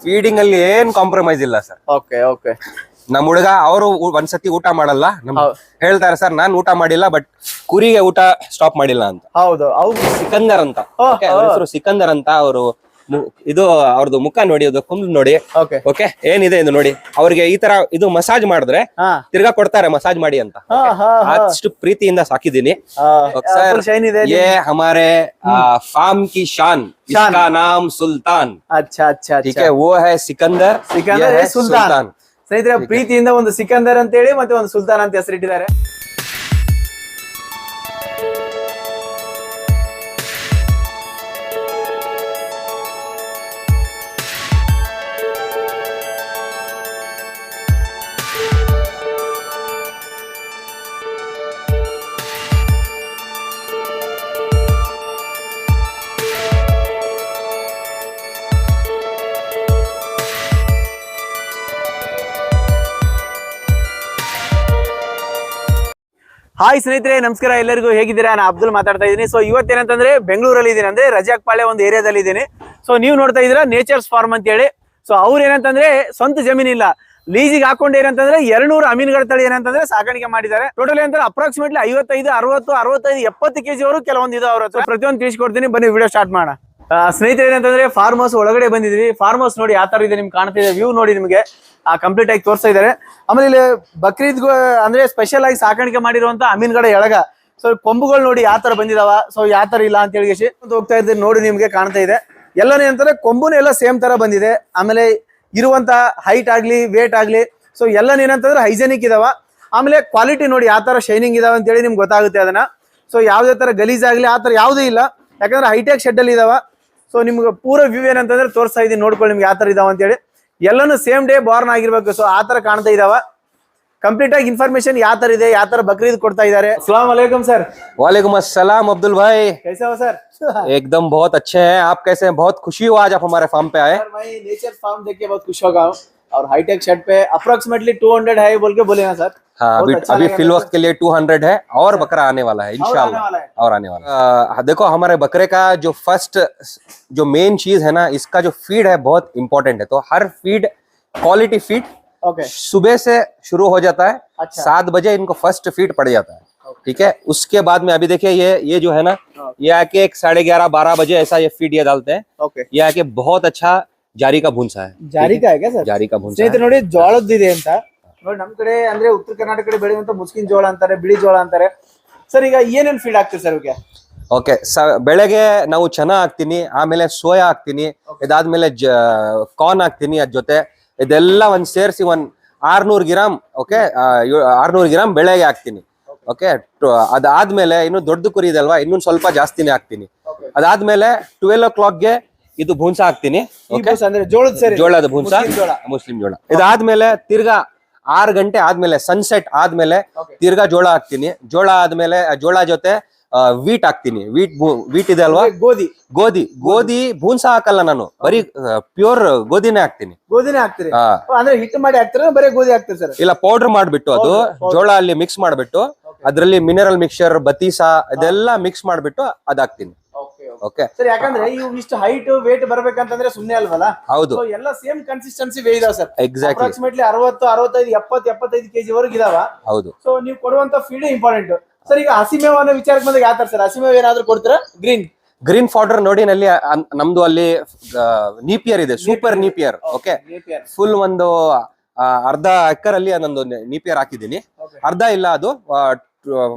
Feeding ಅಲ್ಲಿ ಏನ್ compromise ಇಲ್ಲ ಸರ್ ಓಕೆ ಓಕೆ ನಮ್ ಹುಡುಗ ಅವರು ಒಂದ್ಸತಿ ಊಟ ಮಾಡಲ್ಲ. ನಮ್ ಹೇಳ್ತಾರೆ ಸರ್ ನಾನ್ ಊಟ ಮಾಡಿಲ್ಲ ಬಟ್ ಕುರಿಗೆ ಊಟ ಸ್ಟಾಪ್ ಮಾಡಿಲ್ಲ ಅಂತ. ಹೌದು ಸಿಕಂದರ್ ಅಂತ. ಅವ್ರ ಹೆಸರು ಸಿಕಂದರ್ ಅಂತ ಅವರು ಇದು ಅವ್ರದ್ದು ಮುಖ ನೋಡಿ ಅದು ಕುಂಬ್ಳು ನೋಡಿ ಓಕೆ ಓಕೆ ಏನಿದೆ ಇದು ನೋಡಿ ಅವ್ರಿಗೆ ಈ ತರ ಇದು ಮಸಾಜ್ ಮಾಡಿದ್ರೆ ಹಾ ತಿರ್ಗಾ ಕೊಡ್ತಾರೆ ಮಸಾಜ್ ಮಾಡಿ ಅಂತ ಹಾ ಹಾ ಅಷ್ಟು ಪ್ರೀತಿಯಿಂದ ಸಾಕಿದೀನಿ ಫುಲ್ ಶೈನ್ ಇದೆ ये हमारे फार्म की शान इसका नाम सुल्तान ಅಚ್ಚಾ ಅಚ್ಚಾ ठीक ಅಚ್ಚಾ है वो है सिकंदर ಸಿಕಂದರ್ ये ಏ है ಸುಲ್ತಾನ್ ಸ್ನೇಹಿತರೆ ಪ್ರೀತಿಯಿಂದ ಒಂದು ಸಿಕಂದರ್ ಅಂತ ಹೇಳಿ ಮತ್ತೆ ಒಂದು ಸುಲ್ತಾನ್ ಅಂತ ಹೆಸರಿಟ್ಟಿದ್ದಾರೆ ಹಾಯ್ ಸ್ನೇಹಿತರೆ, ನಮಸ್ಕಾರ ಎಲ್ಲರಿಗೂ ಹೇಗಿದ್ದೀರಾ? ನಾನು ಅಬ್ದುಲ್ ಮಾತಾಡ್ತಾ ಇದ್ದೀನಿ. ಸೊ ಇವತ್ತೇನಂತಂದ್ರೆ ಬೆಂಗಳೂರಲ್ಲಿ ಇದ್ದೀನಿ ಅಂದ್ರೆ ರಜಾಕ್ ಪಾಳ್ಯ ಒಂದು ಏರಿಯಾದಲ್ಲಿ ಇದ್ದೀನಿ ಸೊ ನೀವು ನೋಡ್ತಾ ಇದ್ದೀರಾ ನೇಚರ್ಸ್ ಫಾರ್ಮ್ ಅಂತ ಹೇಳಿ ಸೊ ಅವ್ರು ಏನಂತಂದ್ರೆ ಸ್ವಂತ ಜಮೀನಿಲ್ಲ. ಲೀಸಿಗೆ ಹಾಕೊಂಡು ಏನಂತಂದ್ರೆ ಎರಡ್ನೂರು ಅಮೀನ್ಗಳ ತಳಿ ಏನಂತಂದ್ರೆ ಸಾಕಾಣಿಕೆ ಮಾಡಿದ್ದಾರೆ. ಟೋಟಲ್ ಏನಂದ್ರೆ ಅಪ್ರಾಕ್ಸಿಮೇಟ್ಲಿ ಐವತ್ತೈದು, ಅರವತ್ತು, ಅರವತ್ತೈದು, ಎಪ್ಪತ್ತು ಕೆಜಿ ಅವರು ಕೆಲವೊಂದು ಇದು ಅವ್ರ ಹತ್ರ. ಪ್ರತಿಯೊಂದು ತಿಳಿಸ್ಕೊಡ್ತೀನಿ. ಬನ್ನಿ ವಿಡಿಯೋ ಸ್ಟಾರ್ಟ್ ಮಾಡೋಣ. ಸ್ನೇಹಿತರೆ, ಏನಂತಂದ್ರೆ ಫಾರ್ಮ್ ಹೌಸ್ ಒಳಗಡೆ ಬಂದಿದ್ವಿ ಫಾರ್ಮ್ ಹೌಸ್ ನೋಡಿ ಯಾವ ತರ ಇದೆ ನಿಮ್ಗೆ ಕಾಣ್ತಿದೆ ವ್ಯೂ ನೋಡಿ ನಿಮಗೆ, ಆ ಕಂಪ್ಲೀಟ್ ಆಗಿ ತೋರಿಸ್ತಾ ಇದ್ದಾರೆ. ಆಮೇಲೆ ಇಲ್ಲಿ ಬಕ್ರೀದ್ ಅಂದ್ರೆ ಸ್ಪೆಷಲ್ ಆಗಿ ಸಾಕಾಣಿಕೆ ಮಾಡಿರುವಂತ ಅಮೀನ್ಗಡ ಎಳಗ. ಸೊ ಕೊಂಬುಗಳು ನೋಡಿ ಯಾವ ತರ ಬಂದಿದಾವ ಸೊ ಯಾವ ತರ ಇಲ್ಲ ಅಂತ ಹೇಳಿ ಹೋಗ್ತಾ ಇದ್ದೀನಿ ನೋಡಿ ನಿಮ್ಗೆ ಕಾಣ್ತಾ ಇದೆ. ಎಲ್ಲನೇ ಅಂತಂದ್ರೆ ಕೊಂಬುನು ಎಲ್ಲ ಸೇಮ್ ತರ ಬಂದಿದೆ. ಆಮೇಲೆ ಇರುವಂತ ಹೈಟ್ ಆಗ್ಲಿ ವೇಟ್ ಆಗ್ಲಿ ಸೊ ಎಲ್ಲನೇ ಏನಂತಂದ್ರೆ ಹೈಜೆನಿಕ್ ಇದಾವ. ಆಮೇಲೆ ಕ್ವಾಲಿಟಿ ನೋಡಿ ಯಾವ ತರ ಶೈನಿಂಗ್ ಇದಾವ ಅಂತ ಹೇಳಿ ನಿಮ್ಗೆ ಗೊತ್ತಾಗುತ್ತೆ ಅದನ್ನ. ಸೊ ಯಾವುದೇ ತರ ಗಲೀಜ್ ಆಗ್ಲಿ ಆ ತರ ಯಾವುದೂ ಇಲ್ಲ. ಯಾಕಂದ್ರೆ ಹೈಟೆಕ್ ಶೆಡ್ ಅಲ್ಲಿ ಇದಾವ. ಸೊ ನಿಮ್ಗೆ ಪೂರ ವ್ಯೂ ಏನಂತಂದ್ರೆ ತೋರಿಸ್ತಾ ಇದೀನಿ ನೋಡ್ಕೊಳ್ಳಿ ನಿಮ್ಗೆ ಯಾವ ತರ ಇದಾವ ಅಂತ ಹೇಳಿ ಎಲ್ಲಾನು ಸೇಮ್ ಡೇ ಬಾರ್ನ್ ಆಗಿರ್ಬೇಕು ಸೊ ಆ ತರ ಕಾಣ್ತಾ ಇದಾವ ಕಂಪ್ಲೀಟ್ ಆಗಿ ಇನ್ಫಾರ್ಮೇಶನ್ ಯಾವ ತರ ಇದೆ ಯಾವ ತರ ಬಕ್ರೀದ್ ಕೊಡ್ತಾ ಇದ್ದಾರೆ ಅಸ್ಲಾಂ ಅಲೈಕುಂ ಸರ್ वालेकुम अस्सलाम अब्दुल भाई कैसे हो सर एकदम बहुत अच्छे हैं आप कैसे हैं बहुत खुशी हुआ आज आप हमारे फार्म पे आए सर मैं नेचर फार्म देख के बहुत खुश हो गया हूँ और हाईटेक शर्ट पे अप्रोक्सीमेटली 200 है बोल के बोले ना सर। हाँ अभी अच्छा अभी फिल वक्त के लिए 200 है और बकरा आने वाला है और आने वाला है। और आने वाला है। देखो हमारे बकरे का जो फ़र्स्ट जो मेन चीज़ है ना इसका जो फ़ीड है बहुत इंपॉर्टेंट है। तो हर फ़ीड क्वालिटी फ़ीड ओके सुबह से शुरू हो जाता है अच्छा। सात बजे इनको फ़र्स्ट फ़ीड पड़ जाता है। ठीक है? उसके बाद में अभी देखिए ये ये जो है ना हाँ। ये आके एक साढ़े ग्यारह बारह बजे ऐसा ये फ़ीड ये डालते हैं। ये आके बहुत अच्छा ಜಾರಿ ಕಾ ಭೂನ್ಸ ಜಾರಿಕ ಸರ್? ಜಾರಿ ಕಾ ಭೂನ್ಸ ನೋಡಿ ಜೋಳದಿದೆ ಅಂತ. ನೋಡಿ ನಮ್ ಕಡೆ ಅಂದ್ರೆ ಉತ್ತರ ಕರ್ನಾಟಕ ಕಡೆ ಬೆಳೆಯುವಂತ ಮುಸ್ಕಿನ್ ಜೋಳ ಅಂತಾರೆ ಬಿಳಿ ಜೋಳ ಅಂತಾರೆ. ಸರ್ ಈಗ ಏನೇನ್ ಫೀಡ್ ಆಗ್ತೀವಿ ಸರ್ ಇವಕ್ಕೆ ಓಕೆ ಬೆಳೆಗೆ ನಾವು ಚೆನ್ನಾಗ್ ಹಾಕ್ತೀನಿ ಆಮೇಲೆ ಸೋಯಾ ಹಾಕ್ತೀನಿ ಇದಾದ್ಮೇಲೆ ಕಾರ್ನ್ ಹಾಕ್ತೀನಿ ಅದ್ ಜೊತೆ. ಇದೆಲ್ಲ ಒಂದ್ ಸೇರಿಸಿ ಒಂದ್ ಆರ್ನೂರ್ ಗ್ರಾಮ್ ಓಕೆ ಆರ್ನೂರ್ ಗ್ರಾಮ್ ಬೆಳೆಗೆ ಹಾಕ್ತೀನಿ. ಓಕೆ. ಅದಾದ್ಮೇಲೆ ಇನ್ನು ದೊಡ್ಡ ಕುರಿ ಇದೆ ಅಲ್ವಾ ಇನ್ನೊಂದ್ ಸ್ವಲ್ಪ ಜಾಸ್ತಿನೇ ಹಾಕ್ತೀನಿ. ಅದಾದ್ಮೇಲೆ ಟ್ವೆಲ್ ಓ ಕ್ಲಾಕ್ಗೆ ಇದು ಭೂನ್ಸ ಹಾಕ್ತೀನಿ. ಈ ಬೂಸ ಅಂದ್ರೆ ಜೋಳದ ಸೇರಿ ಜೋಳದ ಭೂನ್ಸ ಮುಸ್ಲಿಂ ಜೋಳ. ಮುಸ್ಲಿಂ ಜೋಳ. ಇದಾದ್ಮೇಲೆ ತಿರ್ಗಾ ಆರ್ ಗಂಟೆ ಆದ್ಮೇಲೆ ಸನ್ಸೆಟ್ ಆದ್ಮೇಲೆ. ತಿರ್ಗಾ ಜೋಳ ಹಾಕ್ತೀನಿ. ಜೋಳ ಆದ್ಮೇಲೆ ಆ ಜೋಳ ಜೊತೆ ವೀಟ್ ಹಾಕ್ತೀನಿ. ವೀಟ್ ವೀಟ್ ಇದೆ ಅಲ್ವಾ? ಗೋಧಿ. ಗೋಧಿ. ಗೋಧಿ ಭೂನ್ಸ ಹಾಕಲ್ಲ ನಾನು. ಬರೀ ಪ್ಯೂರ್ ಗೋಧಿನೇ ಹಾಕ್ತೀನಿ. ಗೋಧಿನೇ ಹಾಕ್ತೀರಿ? ಅಂದ್ರೆ ಹಿಟ್ಟು ಮಾಡಿ ಹಾಕ್ತಾರೆ ಬರೀ ಗೋಧಿ ಹಾಕ್ತೀರಿ ಸರ್? ಇಲ್ಲ ಪೌಡರ್ ಮಾಡ್ಬಿಟ್ಟು ಅದು. ಜೋಳ ಅಲ್ಲಿ ಮಿಕ್ಸ್ ಮಾಡ್ಬಿಟ್ಟು ಅದ್ರಲ್ಲಿ ಮಿನರಲ್ ಮಿಕ್ಸ್ಚರ್ ಬತೀಸಾ ಅದೆಲ್ಲ ಮಿಕ್ಸ್ ಮಾಡ್ಬಿಟ್ಟು ಅದಾಕ್ತೀನಿ ಹಾಕ್ತೀನಿ. ಓಕೆ ಸರ್ ಯಾಕಂದ್ರೆ ಇವು ಇಷ್ಟು ಹೈಟ್ ವೇಟ್ ಬರ್ಬೇಕಂತಂದ್ರೆ ಸುಮ್ಮನೆ ಅಲ್ವಲ್ಲ? ಹೌದು. ಎಲ್ಲ ಸೇಮ್ ಕನ್ಸಿಸ್ಟೆನ್ಸಿ ವೇ ಇದಾವ ಸರ್. ಎಕ್ಸಾಕ್ಟ್ ಅಪ್ರಾಕ್ಸಿಮೇಟ್ಲಿ ಅರವತ್ತು ಅರವತ್ತೈದು ಎಪ್ಪತ್ತು ಎಪ್ಪತ್ತೈದು ಕೆಜಿ ವರೆಗೆ ಇದಾವ. ಹೌದು. ಸೊ ನೀವು ಕೊಡುವಂತ ಫೀಡ್ ಇಂಪಾರ್ಟೆಂಟ್ ಸರ್ ಈಗ ಹಸಿಮೇವ್ ಅನ್ನೋ ವಿಚಾರಕ್ಕೆ ಬಂದಾಗ ಯಾವ ತರ ಸರ್? ಹಸಿಮೇವ್ ಏನಾದ್ರು ಕೊಡ್ತೀರಾ? ಗ್ರೀನ್ ಗ್ರೀನ್ ಫೌಡರ್ ನೋಡಿ ನಲ್ಲಿ ನಮ್ದು ಅಲ್ಲಿ ನೀಪಿಯರ್ ಇದೆ. ಸೂಪರ್ ನೀಪಿಯರ್ ಓಕೆ ಫುಲ್ ಒಂದು ಅರ್ಧ ಎಕರ್ ಅಲ್ಲಿ ನಂದು ನೀಪಿಯರ್ ಹಾಕಿದ್ದೀನಿ ಅರ್ಧ ಇಲ್ಲ ಅದು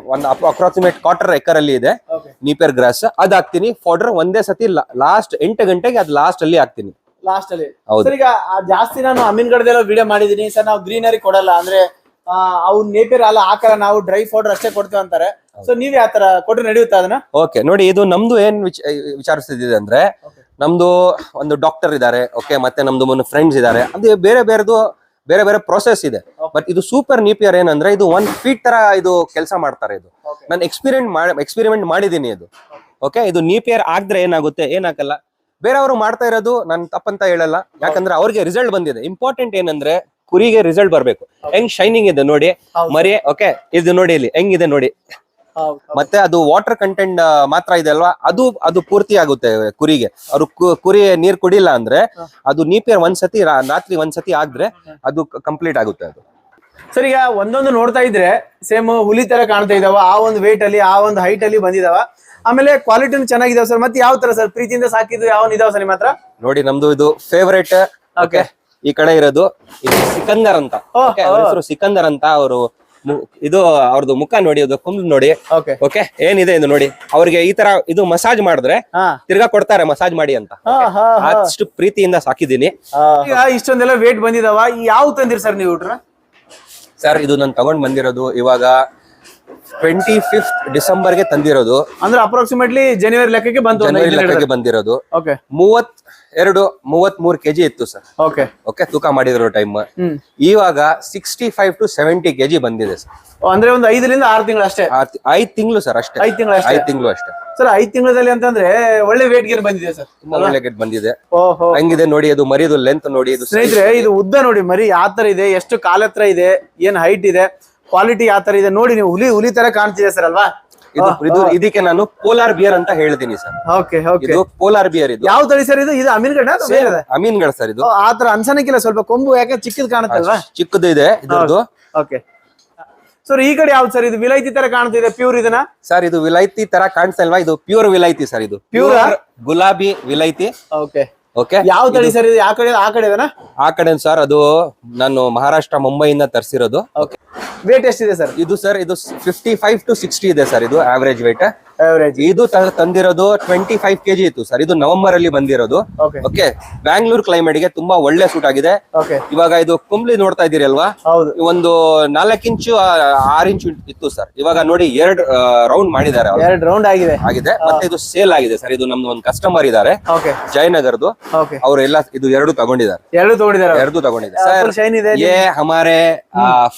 ಒಂದು ಅಪ್ರಾಕ್ಸಿಮೇಟ್ ಕ್ವಾರ್ಟರ್ ಎಕರ್ ಅಲ್ಲಿ ಇದೆ. Napier grass. ಅದ್ ಹಾಕ್ತೀನಿ. ಫಾಡರ್ ಒಂದೇ ಸತಿ ಲಾಸ್ಟ್ ಎಂಟು ಗಂಟೆಗೆ ಅದ್ ಲಾಸ್ಟ್ ಅಲ್ಲಿ ಹಾಕ್ತೀನಿ. ಲಾಸ್ಟ್ ಅಲ್ಲಿ. ಸರ್ ಈಗ ಜಾಸ್ತಿ ನಾನು ಅಮೀನ್ಗಡದೆಲ್ಲ ವಿಡಿಯೋ ಮಾಡಿದೀನಿ ಸರ್ ನಾವು ಗ್ರೀನರಿ ಕೊಡಲ್ಲ. ಅಂದ್ರೆ ಅವ್ರು ನೇಪೇರ್ ಅಲ್ಲ ಹಾಕಲ್ಲ ನಾವು ಡ್ರೈ ಫೌಡರ್ ಅಷ್ಟೇ ಕೊಡ್ತೀವಿ ಅಂತಾರೆ. ಸೊ ನೀವ್ ಯಾವ ತರ ಕೊಟ್ರೆ ನಡೆಯುತ್ತಾ ಅದನ್ನ? ಓಕೆ ನೋಡಿ ಇದು ನಮ್ದು ಏನ್ ವಿಚ- ವಿಚಾರಿಸ್ತಿದೆ ಅಂದ್ರೆ ನಮ್ದು ಒಂದು ಡಾಕ್ಟರ್ ಇದಾರೆ ಓಕೆ ಮತ್ತೆ ನಮ್ದು ಫ್ರೆಂಡ್ಸ್ ಇದ್ದಾರೆ. ಅದು ಬೇರೆ ಬೇರೆದು ಬೇರೆ ಬೇರೆ ಪ್ರೊಸೆಸ್ ಇದೆ. ಬಟ್ ಇದು ಸೂಪರ್ ನೀಪಿಯರ್ ಏನಂದ್ರೆ ಇದು ಒನ್ ಫೀಟ್ ತರ ಇದು ಕೆಲಸ ಮಾಡ್ತಾರೆ ಇದು. ನಾನು ಎಕ್ಸ್ಪಿರಿಮೆಂಟ್ ಮಾಡಿ ಎಕ್ಸ್ಪಿರಿಮೆಂಟ್ ಮಾಡಿದ್ದೀನಿ ಇದು. ಓಕೆ ಇದು ನೀಪಿಯರ್ ಆದ್ರೆ ಏನಾಗುತ್ತೆ? ಏನಾಗಲ್ಲ. ಬೇರೆಯವರು ಮಾಡ್ತಾ ಇರೋದು ನಾನು ತಪ್ಪಂತ ಹೇಳಲ್ಲ. ಯಾಕಂದ್ರೆ ಅವ್ರಿಗೆ ರಿಸಲ್ಟ್ ಬಂದಿದೆ. ಇಂಪಾರ್ಟೆಂಟ್ ಏನಂದ್ರೆ ಕುರಿಗೆ ರಿಸಲ್ಟ್ ಬರ್ಬೇಕು. ಹೆಂಗ್ ಶೈನಿಂಗ್ ಇದೆ ನೋಡಿ. ಮರಿ ಓಕೆ ಇದು ನೋಡಿ ಇಲ್ಲಿ. ಹೆಂಗಿದೆ ನೋಡಿ. ಮತ್ತೆ ಅದು ವಾಟರ್ ಕಂಟೆಂಟ್ ಮಾತ್ರ ಇದೆ ಅಲ್ವಾ? ಅದು ಅದು ಪೂರ್ತಿ ಆಗುತ್ತೆ ಕುರಿಗೆ. ಅವ್ರು ಕುರಿ ನೀರ್ ಕುಡಿಲ್ಲ ಅಂದ್ರೆ ಅದು ನೀಪಿಯರ್ ಒಂದ್ಸತಿ ರಾತ್ರಿ ಒಂದ್ಸತಿ ಆದ್ರೆ ಅದು ಕಂಪ್ಲೀಟ್ ಆಗುತ್ತೆ ಅದು. ಸರ್ ಈಗ ಒಂದೊಂದು ನೋಡ್ತಾ ಇದ್ರೆ ಸೇಮ್ ಹುಲಿ ತರ ಕಾಣ್ತಾ ಇದಾವ ಆ ಒಂದು ವೇಟ್ ಅಲ್ಲಿ ಆ ಒಂದು ಹೈಟ್ ಅಲ್ಲಿ ಬಂದಿದಾವ. ಆಮೇಲೆ ಕ್ವಾಲಿಟಿ ಚೆನ್ನಾಗಿದಾವ ಸರ್ ಮತ್ತೆ ಯಾವ ತರ ಸರ್? ಪ್ರೀತಿಯಿಂದ ಸಾಕಿದ್ದು ಯಾವ ಇದಾವ ಸರ್ ನಿಮ್ಮ ಹತ್ರ? ನೋಡಿ ನಮ್ದು ಇದು ಫೇವರೇಟ್ ಓಕೆ ಈ ಕಡೆ ಇರೋದು ಇದು ಸಿಕಂದರ್ ಅಂತ. ಓ, Okay, ಅವ್ರ ಹೆಸರು ಸಿಕಂದರ್ ಅಂತ ಅವರು ಇದು ಅವ್ರದ್ದು ಮುಖ ನೋಡಿ ಅದು ಕುಂಬ್ ನೋಡಿ. ಓಕೆ ಓಕೆ ಏನಿದೆ ಇದು ನೋಡಿ? ಅವ್ರಿಗೆ ಈ ತರ ಇದು ಮಸಾಜ್ ಮಾಡಿದ್ರೆ ಹಾ. ತಿರ್ಗಾ ಕೊಡ್ತಾರೆ ಮಸಾಜ್ ಮಾಡಿ ಅಂತ. ಹಾ, ಹಾ, ಹಾ. ಅಷ್ಟು ಪ್ರೀತಿಯಿಂದ ಸಾಕಿದ್ದೀನಿ. ಈಗ ಇಷ್ಟೊಂದೆಲ್ಲ ವೇಟ್ ಬಂದಿದಾವ ಯಾವ ತಂದಿರಿ ಸರ್ ನೀವು ಊಟ್ರ ಸರ್ ಇದು ನಾನು ತಗೊಂಡ್ ಬಂದಿರೋದು ಇವಾಗ ಟ್ವೆಂಟಿ ಫಿಫ್ತ್ ಡಿಸೆಂಬರ್ಗೆ ತಂದಿರೋದು. ಅಂದ್ರೆ ಅಪ್ರಾಕ್ಸಿಮೇಟ್ಲಿ ಜನವರಿ ಲೆಕ್ಕಕ್ಕೆ ಬಂತು ಜನವರಿ ಲೆಕ್ಕಕ್ಕೆ ಬಂದಿರೋದು. ಓಕೆ ಮೂವತ್ ಎರಡು ಮೂವತ್ ಮೂರ್ ಕೆಜಿ ಇತ್ತು ಸರ್. ಓಕೆ ಓಕೆ ತೂಕ ಮಾಡಿದ್ರು ಟೈಮ್ ಇವಾಗ sixty five to seventy KG ಬಂದಿದೆ ಸರ್. ಅಂದ್ರೆ ಒಂದು ಐದರಿಂದ ಆರು ತಿಂಗಳು ಅಷ್ಟೇ? ಐದ್ ತಿಂಗಳು ಸರ್ ಅಷ್ಟೇ. ಐದ್ ತಿಂಗಳು ಐದ್ ತಿಂಗಳು ಅಷ್ಟೇ. ಸರ್ ಐದ್ ತಿಂಗಳಲ್ಲಿ ಅಂತಂದ್ರೆ ಒಳ್ಳೆ ವೇಟ್ ಗೇರ್ ಬಂದಿದೆ ಸರ್. ತುಂಬಾ ಒಳ್ಳೆ ಗೇಟ್ ಬಂದಿದೆ. ಓಹೋ. ಹಂಗಿದೆ ನೋಡಿ ಅದು ಮರಿದು ಲೆಂತ್ ನೋಡಿ ಇದು ಸ್ನೇಹಿತರೆ ಇದು ಉದ್ದ ನೋಡಿ ಮರಿ ಯಾವ ತರ ಇದೆ ಎಷ್ಟು ಕಾಲ ಹತ್ರ ಇದೆ ಏನ್ ಹೈಟ್ ಇದೆ. ಕ್ವಾಲಿಟಿ ಯಾವ ತರ ಇದೆ ನೋಡಿ ನೀವು. ಹುಲಿ ಹುಲಿ ತರ ಕಾಣ್ತಿದೆ ಸರ್ ಅಲ್ವಾ? ಇದು ಇದು ಇದಕ್ಕೆ ನಾನು ಪೋಲಾರ್ ಬಿಯರ್ ಅಂತ ಹೇಳ್ತೀನಿ ಸರ್ ಓಕೆ ಓಕೆ ಇದು ಪೋಲಾರ್ ಬಿಯರ್ ಇದು. ಯಾವ ತಳಿ ಸರ್ ಇದು? ಇದು ಅಮೀರ್ಗಢ ಅಥವಾ ಅಮೀನ್ ಅಮೀನ್ಗಳು ಸರ್ ಇದು. ಆತರ ಆ ತರ ಅನ್ಸನಕ್ಕಿಲ್ಲ ಸ್ವಲ್ಪ ಕೊಂಬು ಯಾಕೆ ಚಿಕ್ಕದ್ ಕಾಣುತ್ತಲ್ವಾ? ಚಿಕ್ಕದು ಇದೆ ಇದರದು ಓಕೆ ಸರ್ ಈ ಕಡೆ ಯಾವ್ದು ಸರ್ ಇದು? ವಿಲೈತಿ ತರ ಕಾಣ್ತಿದೆ ಪ್ಯೂರ್ ಇದನ್ನ? ಸರ್ ಇದು ವಿಲೈತಿ ತರ ಕಾಣಿಸ್ತಾ ಇಲ್ವಾ ಇದು ಪ್ಯೂರ್ ವಿಲೈತಿ ಸರ್ ಇದು. ಪ್ಯೂರ್ ಗುಲಾಬಿ ವಿಲೈತಿ. ಓಕೆ ಓಕೆ ಯಾವ ತಳಿ ಸರ್ ಇದು? ಯಾವ ಕಡೆ ಆ ಕಡೆ ಆ ಕಡೆ ಸರ್ ಅದು ನಾನು ಮಹಾರಾಷ್ಟ್ರ ಮುಂಬೈಯಿಂದ ತರಿಸಿರೋದು. ಓಕೆ ವೇಟ್ ಎಷ್ಟಿದೆ ಸರ್? ಇದು ಸರ್ ಇದು ಫಿಫ್ಟಿ ಫೈವ್ ಟು ಸಿಕ್ಸ್ಟಿ ಇದೆ ಸರ್ ಇದು ಆವರೇಜ್ ವೇಟ್ ಇದು ತಂದಿರೋದು ಟ್ವೆಂಟಿ ಫೈವ್ ಕೆಜಿ ಇತ್ತು ಸರ್. ಇದು ನವೆಂಬರ್ ಅಲ್ಲಿ ಬಂದಿರೋದು ಓಕೆ ಬ್ಯಾಂಗ್ಳೂರ್ ಕ್ಲೈಮೇಟ್ಗೆ ತುಂಬಾ ಒಳ್ಳೆ ಸೂಟ್ ಆಗಿದೆ. ಇವಾಗ ಇದು ಕುಂಬ್ಲಿ ನೋಡ್ತಾ ಇದೀರಿ ಅಲ್ವಾ ಒಂದು ನಾಲ್ಕು ಇಂಚು ಆರ್ ಇಂಚು ಇತ್ತು ಸರ್. ಇವಾಗ ನೋಡಿ ಎರಡು ರೌಂಡ್ ಮಾಡಿದ್ದಾರೆ ಎರಡು ರೌಂಡ್ ಆಗಿದೆ. ಆಗಿದೆ. ಮತ್ತೆ ಇದು ಸೇಲ್ ಆಗಿದೆ ಸರ್. ಇದು ನಮ್ದು ಒಂದು ಕಸ್ಟಮರ್ ಇದಾರೆ ಇದ್ದಾರೆ ಜಯನಗರ್ದು. ಅವರೆಲ್ಲ ಇದು ಎರಡು ತಗೊಂಡಿದ್ದಾರೆ. ಎರಡು ತಗೊಂಡಿದ್ದಾರೆ. ಎರಡು ತಗೊಂಡಿದ್ದಾರೆ. ಸರ್ ಏ ಹಮಾರೆ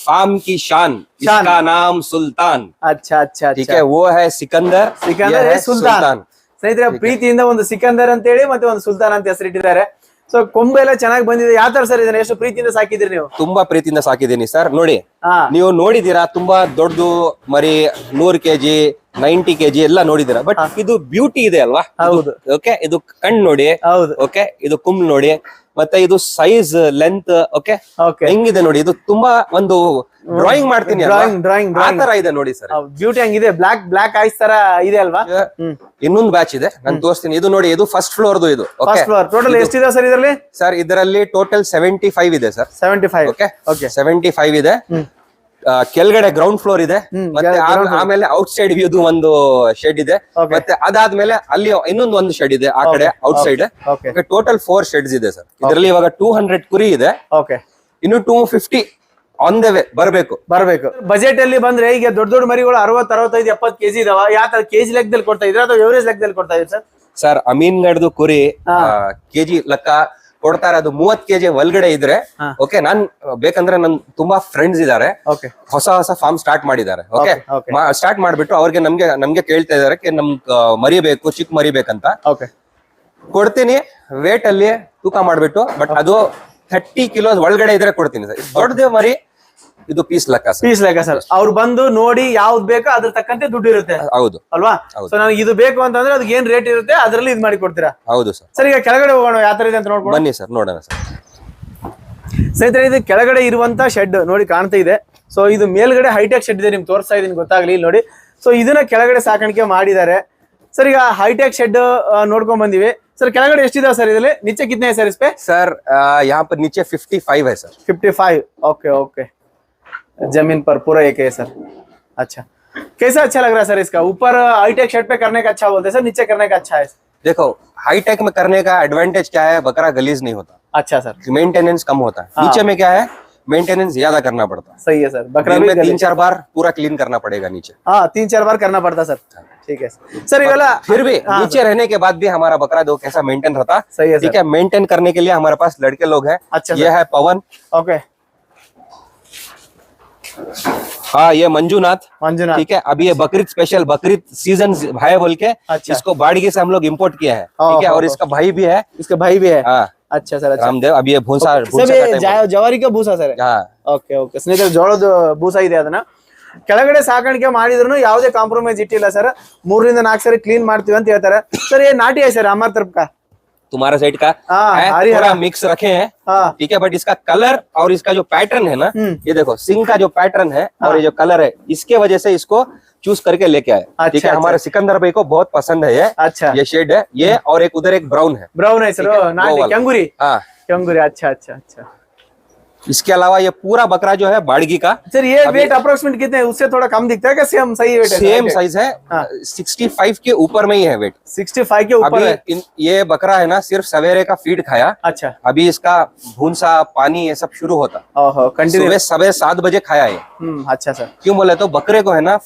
ಫಾರ್ಮ್ ಕಿ ಶಾನ್. इसका नाम सुल्तान ಅಚ್ಚಾ ಅಚ್ಚಾ ठीक ಅಚ್ಚಾ है वो है सिकंदर ಸಿಕಂದರ್ ये है ಸುಲ್ತಾನ್ ಸ್ನೇಹಿತರೆ ಪ್ರೀತಿಯಿಂದ ಒಂದು ಸಿಕಂದರ್ ಅಂತ ಹೇಳಿ ಮತ್ತೆ ಒಂದು ಸುಲ್ತಾನ್ ಅಂತ ಹೆಸರಿಟ್ಟಿದ್ದಾರೆ ಸೊ ಕೊಂಬು ಎಲ್ಲ ಚೆನ್ನಾಗಿ ಬಂದಿದೆ ಯಾವ ತರ ಸರ್ ಇದನ್ನ ಎಷ್ಟು ಪ್ರೀತಿಯಿಂದ ಸಾಕಿದ್ರಿ ನೀವು ತುಂಬಾ ಪ್ರೀತಿಯಿಂದ ಸಾಕಿದ್ದೀನಿ ಸರ್ ನೋಡಿ ಹಾ ನೀವು ನೋಡಿದೀರಾ ತುಂಬಾ ದೊಡ್ಡದು ಮರಿ ನೂರ್ ಕೆಜಿ ನೈಂಟಿ ಕೆಜಿ ಎಲ್ಲ ನೋಡಿದೀರಾ ಬಟ್ ಇದು ಬ್ಯೂಟಿ ಇದೆ ಅಲ್ವಾ ಹೌದು ಓಕೆ ಇದು ಕಣ್ ನೋಡಿ ಹೌದು ಓಕೆ ಇದು ಕುಂಬ್ ನೋಡಿ ಮತ್ತೆ ಇದು ಸೈಜ್ ಲೆಂತ್ ಓಕೆ ಹೆಂಗಿದೆ ನೋಡಿ ಇದು ತುಂಬಾ ಒಂದು ಡ್ರಾಯಿಂಗ್ ಮಾಡ್ತೀನಿ ಡ್ರಾಯಿಂಗ್ ಡ್ರಾಯಿಂಗ್ ಆ ತರ ಇದೆ ನೋಡಿ ಸರ್. ಬ್ಯೂಟಿ ಹಂಗಿದೆ. ಬ್ಲಾಕ್ ಬ್ಲಾಕ್ ಐಸ್ ತರ ಇದೆ ಅಲ್ವಾ? ಇನ್ನೊಂದು ಬ್ಯಾಚ್ ಇದೆ. ನಾನು ತೋರಿಸ್ತೀನಿ. ಇದು ನೋಡಿ ಇದು ಫಸ್ಟ್ ಫ್ಲೋರ್ದು ಇದು ಫಸ್ಟ್ ಫ್ಲೋರ್ ಟೋಟಲ್ ಎಷ್ಟಿದೆ ಸರ್ ಇದರಲ್ಲಿ? ಸರ್ ಇದರಲ್ಲಿ ಟೋಟಲ್ ಸೆವೆಂಟಿ ಫೈವ್ ಇದೆ sir. Seventy five okay seventy five ಇದೆ ಕೆಳಗಡೆ ಗ್ರೌಂಡ್ ಫ್ಲೋರ್ ಇದೆ. ಮತ್ತೆ ಆಮೇಲೆ ಔಟ್ ಸೈಡ್ ವ್ಯೂದು ಒಂದು ಶೆಡ್ ಇದೆ. ಮತ್ತೆ ಅದಾದ್ಮೇಲೆ ಅಲ್ಲಿ ಇನ್ನೊಂದು ಒಂದು ಶೆಡ್ ಇದೆ ಆ ಕಡೆ outside total four sheds ಇದೆ ಸರ್ ಇದರಲ್ಲಿ ಇವಾಗ ಟೂ ಹಂಡ್ರೆಡ್ ಕುರಿ ಇದೆ. ಇನ್ನು two fifty on the way ಬರಬೇಕು. ಬರಬೇಕು. ಬಜೆಟ್ ಅಲ್ಲಿ ಬಂದ್ರೆ ಈಗ ದೊಡ್ಡ ದೊಡ್ಡ ಮರಿಗಳು ಅರವತ್ ಅರವತ್ತೈದು ಎಪ್ಪತ್ತು ಕೆಜಿ ಇದಾವ. ಯಾವ ತರ ಕೆಜಿ ಲೆಕ್ಕದಲ್ಲಿ ಕೊಡ್ತಾ ಇದ್ರ ಅಥವಾ ಎವರೇಜ್ ಲೆಕ್ಕದಲ್ಲಿ ಕೊಡ್ತಾ ಇದ್ರ ಸರ್ ಸರ್ ಅಮೀನ್ಗಡ್ದು ಕುರಿ ಕೆಜಿ ಲೆಕ್ಕ ಕೊಡ್ತಾ ಅದು ಮೂವತ್ ಕೆಜಿ ಒಳಗಡೆ ಇದ್ರೆ ಓಕೆ ನಾನ್ ಬೇಕಂದ್ರೆ ನನ್ ತುಂಬಾ ಫ್ರೆಂಡ್ಸ್ ಇದಾರೆ. ಹೊಸ ಹೊಸ ಫಾರ್ಮ್ ಸ್ಟಾರ್ಟ್ ಮಾಡಿದ್ದಾರೆ ಓಕೆ ಸ್ಟಾರ್ಟ್ ಮಾಡ್ಬಿಟ್ಟು ಅವ್ರಿಗೆ ನಮ್ಗೆ ನಮ್ಗೆ ಕೇಳ್ತಾ ಇದಾರೆ ನಮ್ ಮರಿಬೇಕು ಮರಿ ಬೇಕು ಚಿಕ್ಕ ಮರಿ ಬೇಕಂತ ಓಕೆ ಕೊಡ್ತೀನಿ ವೇಟ್ ಅಲ್ಲಿ ತೂಕ ಮಾಡ್ಬಿಟ್ಟು ಬಟ್ ಅದು ಥರ್ಟಿ ಕಿಲೋ ಒಳಗಡೆ ಇದ್ರೆ ಕೊಡ್ತೀನಿ ಸರ್ ದೊಡ್ಡದೇ ಮರಿ ಇದು ಪೀಸ್ ಲೆಕ್ಕ ಸರ್ ಪೀಸ್ ಲೆಕ್ಕ ಸರ್ ಅವ್ರು ಬಂದು ನೋಡಿ ಯಾವ್ದು ಬೇಕೋ ಅದ್ರ ತಕ್ಕಂತೆ ದುಡ್ಡು ಇರುತ್ತೆ ಹೌದು ಅಲ್ವಾ ಹೌದು. ಸೊ ನನಗೆ ಇದು ಬೇಕು ಅಂತಂದ್ರೆ ಅದಕ್ಕೆ ಏನ್ ರೇಟ್ ಇರುತ್ತೆ ಅದರಲ್ಲಿ ಇದು ಮಾಡಿ ಕೊಡ್ತೀರಾ ಹೌದು ಸರ್ ಸರ್ ಈಗ ಕೆಳಗಡೆ ಹೋಗೋಣ ಯಾವ ತರ ಇದೆ ಅಂತ ನೋಡ್ಕೊಂಡು ಬನ್ನಿ ಸರ್ ನೋಡೋಣ ಸರ್ ಸ್ನೇಹಿತರೆ ಇದು ಕೆಳಗಡೆ ಇರುವಂತ ಶೆಡ್ ನೋಡಿ ಕಾಣ್ತಾ ಇದೆ ಸೊ ಇದು ಮೇಲ್ಗಡೆ ಹೈಟೆಕ್ ಶೆಡ್ ಇದೆ ನಿಮ್ಗೆ ತೋರಿಸ್ತಾ ಇದೀನಿ ಗೊತ್ತಾಗ್ಲಿ ಇಲ್ಲಿ ನೋಡಿ ಸೊ ಇದನ್ನ ಕೆಳಗಡೆ ಸಾಕಾಣಿಕೆ ಮಾಡಿದ್ದಾರೆ ಸರ್ ಈಗ ಹೈಟೆಕ್ ಶೆಡ್ ನೋಡ್ಕೊಂಡ್ ಬಂದಿವಿ ಸರ್ ಕೆಳಗಡೆ ಎಷ್ಟಿದಾವೆ ಸರ್ ಇದರಲ್ಲಿ ನಿಚ್ಚೆ ಕಿತ್ನೆ ಸರ್ ಇಸ್ पे सर आ, यहाँ पर नीचे 55 है सर 55 ओके ओके ज़मीन पर पूरा एक है सर। अच्छा। कैसा अच्छा लग रहा है सर इसका? ऊपर हाईटेक शेड पे करने का अच्छा बोलते हैं सर नीचे करने का अच्छा है। देखो हाई टेक में करने का एडवांटेज क्या है? बकरा गलीज नहीं होता। अच्छा सर। मेंटेनेंस कम होता है। हाँ। नीचे में क्या है? मेंटेनेंस ज़्यादा करना पड़ता है। सही है सर। बकरा में तीन चार बार पूरा क्लीन करना पड़ेगा नीचे। हाँ तीन चार बार करना पड़ता सर। ठीक है सर। ये वाला फिर भी हाँ, नीचे रहने के बाद भी हमारा बकरा दो कैसा मेंटेन रहता। सही है ठीक है? मेंटेन करने के लिए हमारे पास लड़के लोग हैं। अच्छा ये है पवन। ओके हाँ ये मंजूनाथ मंजुनाथ ठीक है अभी ये बकरीद स्पेशल बकरीद सीजन है बोल के अच्छा। इसको बाड़गी से हम लोग इम्पोर्ट किया है हाँ, ठीक है हाँ, और हाँ। इसका भाई भी है इसका भाई भी है हाँ अच्छा सर अच्छा रामदेव अभी ये भूसा सर भूसा ये का time जा- ಜವಾರಿ का ಭೂಸ ಸರ್ है। हाँ ಓಕೆ ಓಕೆ ಸ್ನೇಹಿತರೆ ಜೋಳದ ಭೂಸ ಇದೆ ಅದನ್ನ ಕೆಳಗಡೆ ಸಾಕಾಣಿಕೆ ಮಾಡಿದ್ರು ಯಾವುದೇ ಕಾಂಪ್ರಮೈಸ್ ಇಟ್ಟಿಲ್ಲ ಸರ್ ಮೂರರಿಂದ ನಾಲ್ಕು ಸರಿ ಕ್ಲೀನ್ ಮಾಡ್ತೀವಿ ಅಂತ ಹೇಳ್ತಾರೆ ಸರ್ ಏನ್ ನಾಟಿ ಸರ್ ಅಮರ್ ತರ್ಪ್ಕ तुम्हारा साइड का है थोड़ा मिक्स रखे हैं। ठीक है बट इसका कलर और इसका जो पैटर्न है ना ये देखो सिंह का जो पैटर्न है और ये जो कलर है इसके वजह से इसको चूज़ करके लेके आए। अच्छा, ठीक है हमारे सिकंदर भाई को बहुत पसंद है ये। अच्छा। ये शेड है। ये और एक उधर एक ब्राउन है। ब्राउन है हाँ। अच्छा अच्छा अच्छा। इसके अलावा ये पूरा बकरा जो है बाड़गी का। सर ये वेट अप्रोक्सीमेट कितने उससे थोड़ा कम दिखता है क्या? सेम सही वेट है सेम साइज़ है। हाँ। सिक्सटी फाइव के ऊपर में ही है वेट सिक्सटी फाइव के ऊपर है? ये बकरा है ना सिर्फ़ सवेरे का फ़ीड खाया। अच्छा। अभी इसका भूनसा पानी ये सब शुरू होता। कंटिन्यू सुबह सवेरे सात बजे खाया ये। हम्म अच्छा सर। क्यों बोले? तो बकरे को है ना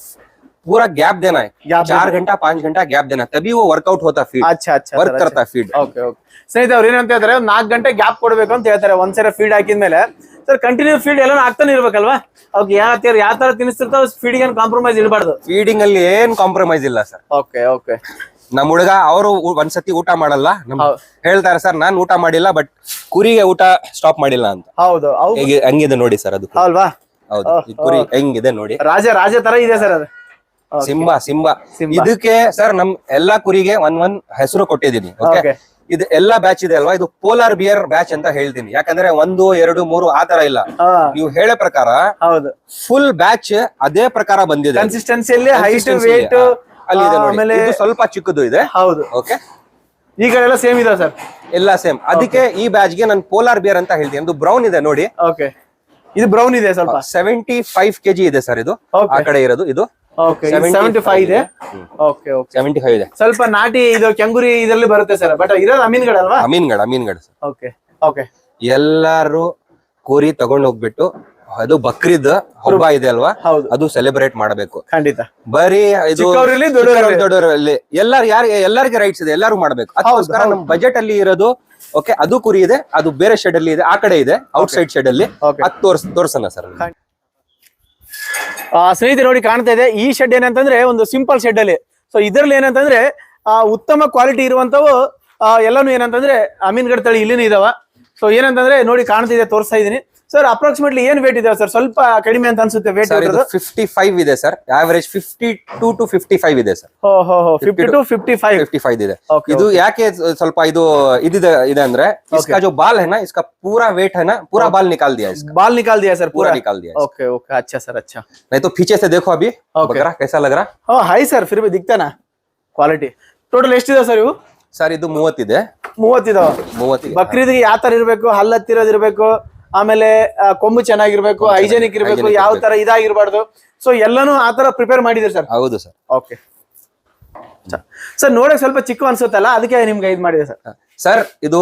पूरा गैप देना है Gap चार घंटा पांच घंटा गैप देना है, तभी वो वर्कआउट होता फीड अच्छा अच्छा वर्क sir, करता है फीड ಓಕೆ ಓಕೆ ಸ್ನೇಹಿತರೆ ಅವ್ರು ಏನಂತ ಹೇಳ್ತಾರೆ ಒಂದ್ ನಾಲ್ಕು ಗಂಟೆ ಗ್ಯಾಪ್ ಕೊಡ್ಬೇಕು ಅಂತ ಹೇಳ್ತಾರೆ ಒಂದ್ಸರಿ ಫೀಡ್ ಹಾಕಿದ್ಮೇಲೆ ಸರ್ ಕಂಟಿನ್ಯೂ ಫೀಡ್ ಎಲ್ಲ ಆಗ್ತಾನೆ ಇರ್ಬೇಕಲ್ವಾ ಅವ್ಕೆ ಯಾವ ಯಾವ ತರ ತಿನ್ನಿಸ್ತಿರ್ತಾವ ಫೀಡಿಗೆ ಏನು ಕಾಂಪ್ರಮೈಸ್ ಇರಬಾರ್ದು ಫೀಡಿಂಗ್ ಅಲ್ಲಿ ಏನ್ ಕಾಂಪ್ರಮೈಸ್ ಇಲ್ಲ ಸರ್ ಓಕೆ ಓಕೆ ನಮ್ ಹುಡುಗ ಅವರು ಒಂದ್ಸತಿ ಊಟ ಮಾಡಲ್ಲ ನಮ್ ಹೌದು. ಹೇಳ್ತಾರೆ ಸರ್ ನಾನ್ ಊಟ ಮಾಡಿಲ್ಲ ಬಟ್ ಕುರಿಗೆ ಊಟ ಸ್ಟಾಪ್ ಮಾಡಿಲ್ಲ ಅಂತ ಹೌದು ಅವು ಹೇಗೆ ಹಂಗಿದೆ ನೋಡಿ ಸರ್ ಅದು ಅಲ್ವಾ ಹೌದು ಈ ಕುರಿ ಹೆಂಗಿದೆ ನೋಡಿ ರಾಜ ರಾಜ ತರ ಇದೆ ಸರ್ ಅದು Simba Simba. ಸಿಂಬಾ. ಇದಕ್ಕೆ ಸರ್ ನಮ್ ಎಲ್ಲಾ ಕುರಿಗೆ ಒಂದ್ ಒಂದ್ ಹೆಸರು ಕೊಟ್ಟಿದ್ದೀನಿ ಓಕೆ ಇದು ಎಲ್ಲಾ ಬ್ಯಾಚ್ ಇದೆ ಅಲ್ವಾ? ಇದು ಪೋಲಾರ್ ಬಿಯರ್ ಬ್ಯಾಚ್ ಅಂತ ಹೇಳ್ತೀನಿ. ಯಾಕಂದ್ರೆ ಒಂದು ಎರಡು ಮೂರು ಆ ತರ ಇಲ್ಲ. ನೀವು ಹೇಳೋ ಪ್ರಕಾರ ಹೌದು. ಫುಲ್ ಬ್ಯಾಚ್ ಅದೇ ಪ್ರಕಾರ ಬಂದಿದೆ. ಕನ್ಸಿಸ್ಟೆನ್ಸಿಯಲ್ಲಿ ಹೈಟ್ ವೇಟ್ ಅಲ್ಲಿ ಅಲ್ಲಿದೆ ನೋಡಿ. ಇದು ಸ್ವಲ್ಪ ಚಿಕ್ಕದು ಇದೆ. ಹೌದು. ಓಕೆ ಈ ಕಡೆ ಎಲ್ಲ ಸೇಮ್ ಇದೆ ಸರ್ ಎಲ್ಲ ಸೇಮ್ ಅದಕ್ಕೆ ಈ ಬ್ಯಾಚ್ಗೆ ನಾನು ಪೋಲಾರ್ ಬಿಯರ್ ಅಂತ ಹೇಳ್ತೀನಿ. ಅದು ಬ್ರೌನ್ ಇದೆ ನೋಡಿ. ಓಕೆ ಇದು ಬ್ರೌನ್ ಇದೆ ಸ್ವಲ್ಪ. ಸೆವೆಂಟಿ ಫೈವ್ ಕೆಜಿ ಇದೆ ಸರ್ ಇದು. ಆ ಕಡೆ ಇರೋದು ಇದು. ಓಕೆ 75 ಸೆವೆಂಟಿ ಫೈವ್ ಇದೆ. ಓಕೆ ಓಕೆ ಸೆವೆಂಟಿ ಫೈವ್ ಇದೆ. ಸ್ವಲ್ಪ ನಾಟಿ ಇದು ಕೆಂಗುರಿ ಇದರಲ್ಲಿ ಬರುತ್ತೆ ಸರ್ ಬಟ್ ಇರೋದು ಸರ್ ಓಕೆ ಓಕೆ ಎಲ್ಲಾರು ಕುರಿ ತಗೊಂಡ್ ಹೋಗ್ಬಿಟ್ಟು ಅದು ಬಕ್ರೀದ್ ಹಬ್ಬ ಇದೆ ಅಲ್ವಾ? ಅದು ಸೆಲೆಬ್ರೇಟ್ ಮಾಡಬೇಕು. ಖಂಡಿತ. ಬರೀ ಇದು ದೊಡ್ಡವ್ರಲ್ಲಿ ಎಲ್ಲಾರು ಯಾರು ಎಲ್ಲರಿಗೆ ರೈಟ್ಸ್ ಇದೆ ಎಲ್ಲಾರು ಮಾಡ್ಬೇಕು. ಅದಕ್ಕೋಸ್ಕರ ನಮ್ ಬಜೆಟ್ ಅಲ್ಲಿ ಇರೋದು ಓಕೆ ಅದು ಕುರಿ ಇದೆ ಅದು ಬೇರೆ ಶೆಡ್ ಅಲ್ಲಿ ಇದೆ ಆ ಕಡೆ ಇದೆ ಔಟ್ ಸೈಡ್ ಶೆಡ್ ಅಲ್ಲಿ. ಅದು ತೋರ್ಸ್ ತೋರ್ಸೋಣ ಸರ್. ಆ, ಸ್ನೇಹಿತರೆ ನೋಡಿ ಕಾಣ್ತಾ ಇದೆ ಈ ಶೆಡ್ ಏನಂತಂದ್ರೆ ಒಂದು ಸಿಂಪಲ್ ಶೆಡ್ ಅಲ್ಲಿ. ಸೊ ಇದರಲ್ಲಿ ಏನಂತಂದ್ರೆ ಆ, ಉತ್ತಮ ಕ್ವಾಲಿಟಿ ಇರುವಂತವು ಎಲ್ಲಾನು ಏನಂತಂದ್ರೆ ಅಮೀನ್ಗಢ ತಳಿ ಇಲ್ಲಿನೂ ಇದಾವ. ಸೊ ಏನಂತಂದ್ರೆ ನೋಡಿ ಕಾಣ್ತಿದೆ ತೋರಿಸ್ತಾ ಇದೀನಿ ಸರ್ ಅಪ್ರಾಕ್ಸಿಮೇಟ್ಲಿ ಏನ್ ವೇಟ್ ಇದಾವೆ ಸರ್ ಸ್ವಲ್ಪ ಕಡಿಮೆ ಅಂತ ಅನ್ಸುತ್ತೆ ವೇಟ್ ಸರ್ ಇದು ಫಿಫ್ಟಿ ಫೈವ್ ಇದೆ sir average fifty two to fifty five ಇದೆ ಸರ್ ಹೋ ಹೋ ಹೋ fifty to fifty five fifty five ಇದೆ Okay, ಇದು ಯಾಕೆ ಸ್ವಲ್ಪ ಇದು ಇದಿದೆ ಇದೆ ಅಂದ್ರೆ इसका जो बाल है ना इसका पूरा वेट है ना पूरा बाल निकाल दिया इसका बाल निकाल दिया सर पूरा पूरा निकाल दिया ओके ओके अच्छा सर अच्छा नहीं तो पीछे से देखो अभी Okay. बकरा कैसा लग रहा हाँ हाई सर फिर भी दिखता ना ಕ್ವಾಲಿಟಿ ಟೋಟಲ್ ಎಷ್ಟಿದೆ ಸರ್ ಇವು ಸರ್ ಇದು ಮೂವತ್ತಿದೆ ಮೂವತ್ತಿದಾವ ಮೂವತ್ತಿದೆ ಬಕ್ರೀದ್ಗೆ ಯಾವ ತರ ಇರ್ಬೇಕು ಹಲ್ಲು ಹತ್ತಿರೋದ್ ಇರ್ಬೇಕು ಆಮೇಲೆ ಕೊಂಬು ಚೆನ್ನಾಗಿರ್ಬೇಕು ಹೈಜೆನಿಕ್ ಇರ್ಬೇಕು ಯಾವ ತರ ಇದಾಗಿರ್ಬಾರ್ದು. ಸೊ ಎಲ್ಲಾನು ಆ ತರ ಪ್ರಿಪೇರ್ ಮಾಡಿದ್ರಿ ಸರ್? ಹೌದು ಸರ್. ಓಕೆ ಸರ್ ನೋಡಕ್ ಸ್ವಲ್ಪ ಚಿಕ್ಕ ಅನ್ಸುತ್ತಲ್ಲ ಅದಕ್ಕೆ ನಿಮ್ಗೆ ಇದು ಮಾಡಿದೆ ಸರ್. ಸರ್ ಇದು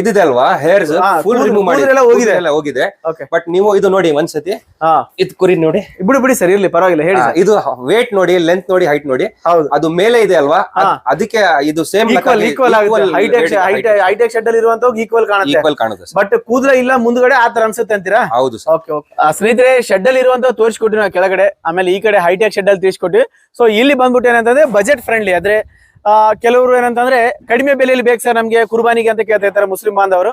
ಇದಿದೆ ಅಲ್ವಾ? ಹೇರ್ಸ್ ಫುಲ್ ರಿಮೂವ್ ಮಾಡಿ. ಹೋಗಿದೆ. ಎಲ್ಲ ಹೋಗಿದೆ. ಬಟ್ ನೀವು ಇದು ನೋಡಿ ಒಂದ್ಸತಿ. ಇದು ಕುರಿ ನೋಡಿ. ಬಿಡಿ ಬಿಡಿ ಸರಿ ಇರ್ಲಿ ಪರವಾಗಿಲ್ಲ ಹೇಳಿ ಇದು ವೇಟ್ ನೋಡಿ ಲೆಂತ್ ನೋಡಿ ಹೈಟ್ ನೋಡಿ. ಅದು ಮೇಲೆ ಇದೆ ಅಲ್ವಾ? ಅದಕ್ಕೆ ಇದು same equal equal high tech shed ಅಲ್ಲಿ ಇರುವಂತ ಈಕ್ವಲ್ ಕಾಣುತ್ತೆ. ಈಕ್ವಲ್ ಕಾಣುತ್ತೆ ಬಟ್ ಕೂದಲ ಇಲ್ಲ ಮುಂದ್ಗಡೆ ಆ ತರ ಅನ್ಸುತ್ತೆ ಅಂತೀರಾ? ಹೌದು ಓಕೆ ಸ್ನೇಹಿತರೆ ಶೆಡ್ ಅಲ್ಲಿ ಇರುವಂತ ತೋರಿಸ್ಕೊಟ್ವಿ ನಾವು ಕೆಳಗಡೆ. ಆಮೇಲೆ ಈ ಕಡೆ ಹೈಟೆಕ್ ಶೆಡ್ ಅಲ್ಲಿ ತೋರಿಸ್ಕೊಟ್ವಿ ಸೊ ಇಲ್ಲಿ ಬಂದ್ಬಿಟ್ಟು ಏನಂತಂದ್ರೆ ಬಜೆಟ್ ಫ್ರೆಂಡ್ಲಿ ಆದ್ರೆ ಕೆಲವರು ಏನಂತಂದ್ರೆ ಕಡಿಮೆ ಬೆಲೆಯಲ್ಲಿ ಬೇಕು ಸರ್ ನಮ್ಗೆ ಕುರ್ಬಾನಿಗೆ ಅಂತ ಕೇಳ್ತಾ ಇರ್ತಾರೆ ಮುಸ್ಲಿಂ ಬಾಂಧವರು.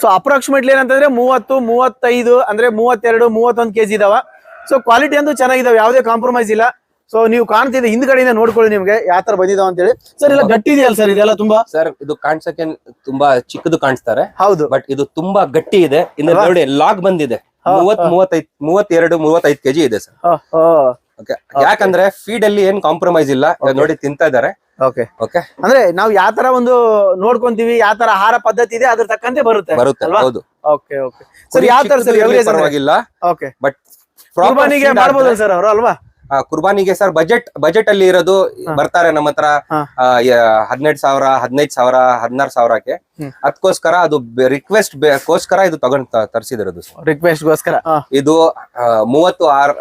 ಸೊ ಅಪ್ರಾಕ್ಸಿಮೇಟ್ಲಿ ಏನಂತಂದ್ರೆ ಮೂವತ್ತು ಮೂವತ್ತೈದು ಅಂದ್ರೆ ಮೂವತ್ತೆರಡು ಮೂವತ್ತೊಂದು ಕೆಜಿ ಇದಾವ. ಸೊ ಕ್ವಾಲಿಟಿ ಅಂತೂ ಚೆನ್ನಾಗಿದಾವೆ ಯಾವುದೇ ಕಾಂಪ್ರಮೈಸ್ ಇಲ್ಲ. ಸೊ ನೀವು ಕಾಣ್ತಿದ್ದೆ ಹಿಂದ್ಗಡೆಯಿಂದ ನೋಡ್ಕೊಳ್ಳಿ ನಿಮ್ಗೆ ಯಾವ ತರ ಬಂದಿದಾವ ಅಂತೇಳಿ. ಸರ್ ಇಲ್ಲ ಗಟ್ಟಿ ಇದೆಯಲ್ಲ ಸರ್ ಇದೆಲ್ಲ ತುಂಬಾ? ಸರ್ ಇದು ಕಾಣ್ಸಕ್ಕೆ ತುಂಬಾ ಚಿಕ್ಕದು ಕಾಣಿಸ್ತಾರೆ. ಹೌದು. ಬಟ್ ಇದು ತುಂಬಾ ಗಟ್ಟಿ ಇದೆ. ಇನ್ನು ನೋಡಿ ಲಾಗ್ ಬಂದಿದೆ. ಮೂವತ್ ಮೂವತ್ತೈದು ಮೂವತ್ತೆರಡು ಮೂವತ್ತೈದು ಕೆಜಿ ಇದೆ ಸರ್ ಯಾಕಂದ್ರೆ ಫೀಡ್ ಅಲ್ಲಿ ಏನ್ ಕಾಂಪ್ರಮೈಸ್ ಇಲ್ಲ. ನೋಡಿ ತಿಂತಾ ಇದಾರೆ ಓಕೆ ಓಕೆ ಅಂದ್ರೆ ನಾವು ಯಾವ ತರ ಒಂದು ನೋಡ್ಕೊಂತೀವಿ ಯಾವ ತರ ಆಹಾರ ಪದ್ಧತಿ ಇದೆ ಅದ್ರ ತಕ್ಕಂತೆ ಬರುತ್ತೆ ಬರುತ್ತೆ? ಹೌದು. ಓಕೆ ಓಕೆ ಸರ್ ಯಾವ ತರ ಸರ್ ಎವರೇಜ್ ಪರವಾಗಿಲ್ಲ. ಓಕೆ ಬಟ್ ಕುರ್ಬಾನಿಗೆ ಮಾಡ್ಬೋದು ಸರ್ ಅವರು ಅಲ್ವಾ? ಕುರ್ಬಾನಿಗೆ ಸರ್ ಬಜೆಟ್ ಬಜೆಟ್ ಅಲ್ಲಿ ಇರೋದು ಬರ್ತಾರೆ ನಮ್ಮ ಹತ್ರ. ಹದಿನೆಂಟು ಸಾವಿರ ಹದಿನೈದು ಸಾವಿರ ಹದಿನಾರು ಸಾವಿರಕ್ಕೆ. ಅದಕ್ಕೋಸ್ಕರ ಅದು ರಿಕ್ವೆಸ್ಟ್ ಗೋಸ್ಕರ ಇದು ತಗೊಂಡ್ ತರ್ಸಿದಿರೋದು ರಿಕ್ವೆಸ್ಟ್ ಗೋಸ್ಕರ. ಇದು ಮೂವತ್ತು ಆರ್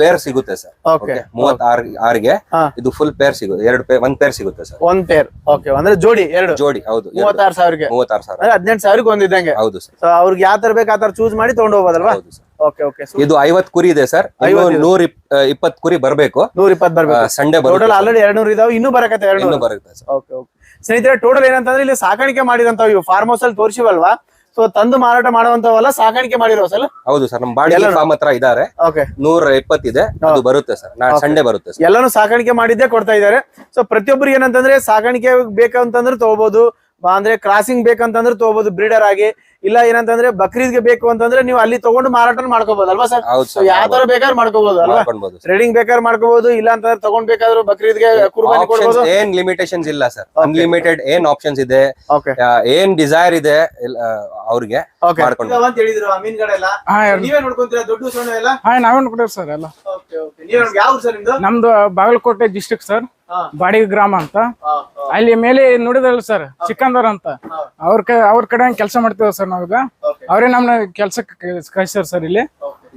ಪೇರ್ ಸಿಗುತ್ತೆ ಸರ್. ಓಕೆ ಮೂವತ್ ಆರ್ ಆರ್ಗೆ. ಇದು ಫುಲ್ ಪೇರ್ ಸಿಗುತ್ತೆ. ಎರಡು ಪೇರ್ ಒಂದ್ ಪೇರ್ ಸಿಗುತ್ತೆ ಸರ್. ಒಂದ್ ಪೇರ್ ಓಕೆ ಅಂದ್ರೆ ಜೋಡಿ ಎರಡು? ಜೋಡಿ ಹೌದು. ಮೂವತ್ತಾರು ಸಾವಿರಕ್ಕೆ? ಮೂವತ್ತಾರು ಸಾವಿರ. ಹದಿನೆಂಟು ಸಾವಿರಕ್ಕೆ ಒಂದಿದ್ದಂಗೆ? ಹೌದು ಸರ್. ಅವ್ರಿಗೆ ಯಾವ ತರ ಬೇಕು ಆ ತರ ಚೂಸ್ ಮಾಡಿ ತಗೊಂಡು ಹೋಗೋದಲ್ವಾ ಹೌದು ಸರ್. ಇದು ಐವತ್ ಕುರಿ ಇದೆ ಸರ್. ಐವತ್ತು ನೂರ ಇಪ್ಪತ್ ಕುರಿ ಬರ್ಬೇಕು. ನೂರ ಇಪ್ಪತ್ ಬರ್ಬೇಕು. ಸಂಡೇ ಟೋಟಲ್ ಆಲ್ರೆಡಿ ಎರಡ್ ನೂರು ಇದಾವೆ. ಇನ್ನೂ ಬರಕತ್ತೆ ಎರಡು ಬರುತ್ತೆ ಸ್ನೇಹಿತರೆ ಟೋಟಲ್ ಏನಂತಂದ್ರೆ ಇಲ್ಲಿ ಸಾಕಾಣಿಕೆ ಮಾಡಿದಂತ ಇವು. ಫಾರ್ಮ್ ಹೌಸ್ ಅಲ್ಲಿ ತೋರಿಸಿವಲ್ವಾ? ಸೊ ತಂದು ಮಾರಾಟ ಮಾಡುವಂತವಲ್ಲ ಸಾಕಾಣಿಕೆ ಮಾಡಿರೋ ಸರ್ ಹೌದು ಸರ್ ನಮ್ಮ ಬಾಡಿ ಫಾರ್ಮ್ ಹತ್ರ ಇದಾರೆ ಓಕೆ ನೂರ ಇಪ್ಪತ್ತಿದೆ ಅದು ಬರುತ್ತೆ ಸರ್. ನಾ ಸಂಡೆ ಬರುತ್ತೆ ಸರ್. ಎಲ್ಲಾನು ಸಾಕಾಣಿಕೆ ಮಾಡಿದ್ದೇ ಕೊಡ್ತಾ ಇದ್ದಾರೆ. ಸೊ ಪ್ರತಿಯೊಬ್ಬರಿಗೆ ಏನಂತಂದ್ರೆ ಸಾಕಾಣಿಕೆ ಬೇಕಂತಂದ್ರೆ ತಗೋಬಹುದು ಅಂದ್ರೆ ಕ್ರಾಸಿಂಗ್ ಬೇಕಂತಂದ್ರೆ ತಗೋಬಹುದು ಬ್ರೀಡರ್ ಆಗಿ ಇಲ್ಲ ಏನಂತಂದ್ರೆ ಬಕ್ರೀದ್ಗೆ ಬೇಕು ಅಂತಂದ್ರೆ ನೀವು ಅಲ್ಲಿ ತಗೊಂಡು ಮಾರಾಟ ಮಾಡ್ಕೋಬಹುದು ಅಲ್ವಾ ಸರ್? ಯಾವ ತರ ಬೇಕಾದ್ರೆ ಮಾಡ್ಕೋಬಹುದು ಅಲ್ವಾ? ಟ್ರೇಡಿಂಗ್ ಬೇಕಾದ್ರೆ ಮಾಡ್ಕೋಬಹುದು ಇಲ್ಲ ಅಂತಂದ್ರೆ ತಗೊಂಡ್ ಬೇಕಾದ್ರೂ ಬಕ್ರೀದ್ಗೆ ಕುರ್ಬಾನಿ ಕೊಡ್ಬೋದು. ಏನ್ ಲಿಮಿಟೇಷನ್ಸ್ ಇಲ್ಲ ಸರ್. ಅನ್ಲಿಮಿಟೆಡ್ ಏನ್ ಆಪ್ಷನ್ಸ್ ಇದೆ ಏನ್ ಡಿಸೈರ್ ಇದೆ ಅವ್ರಿಗೆ ಹೇಳಿದ್ರು ನೀವೇ ನೋಡ್ಕೊಂತೀರಾ? ದೊಡ್ಡ ಸಣ್ಣ ಎಲ್ಲ? ಹಾ ನಾವೇ ನೋಡ್ರಿ ಸರ್ ಎಲ್ಲ. ಓಕೆ ಓಕೆ ನೀವೇ ಯಾವ ಸರ್ ನಿಮ್ದು? Bagalkote district sir. ಬಾಡಿಗೆ ಗ್ರಾಮ ಅಂತ. ಅಲ್ಲಿ ಮೇಲೆ ನೋಡಿದ್ರಲ್ಲ ಸರ್ ಚಿಕ್ಕಂದರ್ ಅಂತ. ಅವ್ರ ಅವ್ರ ಕಡೆ ಕೆಲಸ ಮಾಡ್ತೀವಿ ಸರ್ ನಾವೀಗ Okay. ಅವರೇ ನಮ್ನ ಕೆಲ್ಸಕ್ಕೆ ಕಳ್ಸ್ಯಾರ ಸರ್ ಇಲ್ಲಿ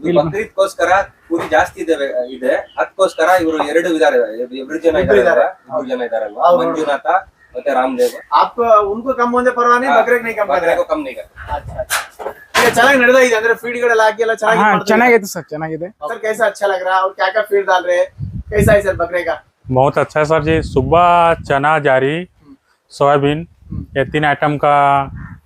ಇದು ಬಕ್ರೀದ್ಗೋಸ್ಕರ ಕುರಿ ಜಾಸ್ತಿ ಇದೆ ಇದೆ ಅದಕ್ಕೋಸ್ಕರ ಇವರು ಎರಡು ಇದಾರೆ ಇಬ್ರು ಜನ ಇಬ್ರು ಇದಾರೆ ಇದಾರೆ. ಇಬ್ರು ಜನ ಇದಾರಲ್ವಾ ಹೌದು. ಮಂಜುನಾಥ ಮತ್ತೆ ರಾಮದೇವ್ आप उनको कम होने परवाह नहीं बकरे नहीं कम कर रहे ಬಕ್ರೆಗೂ ಕಮ್ಮಿ ಈಗ ಈಗ ಚೆನ್ನಾಗಿ ನಡೆದ ಇದೆ ಅಂದ್ರೆ ಫೀಡ್ ಗಳೆಲ್ಲ ಹಾಕಿ ಎಲ್ಲ ಚೆನ್ನಾಗಿ ಹಾ ಮಾಡ್ತಾ ಇದ್ದಾರೆ. ಚೆನ್ನಾಗೈತೆ ಸರ್ ಚೆನ್ನಾಗಿದೆ सर कैसा अच्छा लग रहा है और क्या क्या फीड डाल रहे हैं कैसा है सर बकरे का बहुत अच्छा है सर जी सुबह चना जारी सोयाबीन ये तीन आइटम का